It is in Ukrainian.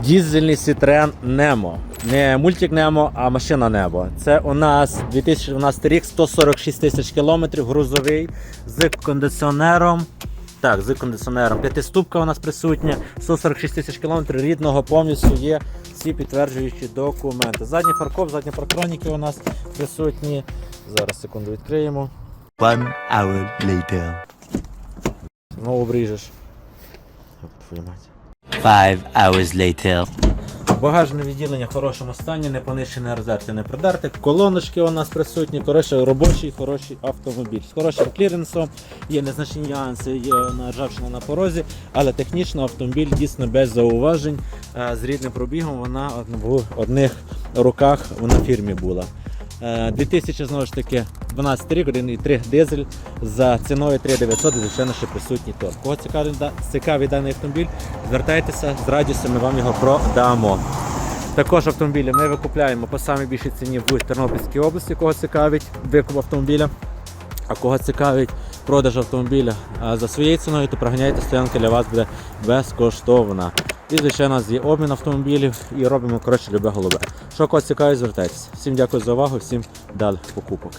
Дізельний Citroen Nemo. Не мультик Nemo, а машина Nemo. Це у нас 2012 рік, 146 тисяч кілометрів, грузовий з кондиціонером. Так, з кондиціонером. П'ятиступка у нас присутня, 146 тисяч кілометрів рідного повністю є всі підтверджуючі документи. Задній фаркоп, задні парктроніки у нас присутні. Зараз секунду відкриємо. One hour later. Знову вріжеш. Ёб твою мать. Five hours later. Багажне відділення в хорошому стані, не понищене розерти, не придерте. Колоночки у нас присутні, коротше, робочий, хороший автомобіль. З хорошим кліренсом, є незначні нюанси, є ржавчина на порозі, але технічно автомобіль дійсно без зауважень. Е, З рідним пробігом вона в одних руках на фірмі була. Е, 2000 знову ж таки 12 рік, 1,3 дизель за ціною 3900, звичайно, ще присутній торг. Кого цікавий, цікавий даний автомобіль, звертайтеся, з радістю ми вам його продамо. Також автомобілі ми викупляємо по самій більшій ціні в Тернопільській області, кого цікавить викуп автомобіля. А кого цікавить продаж автомобіля за своєю ціною, то проганяйте стоянка для вас буде безкоштовна. І, звичайно, у нас є обмін автомобілів і робимо коротше любе голубе. Що кого цікавить, звертайтеся. Всім дякую за увагу, всім далі покупок.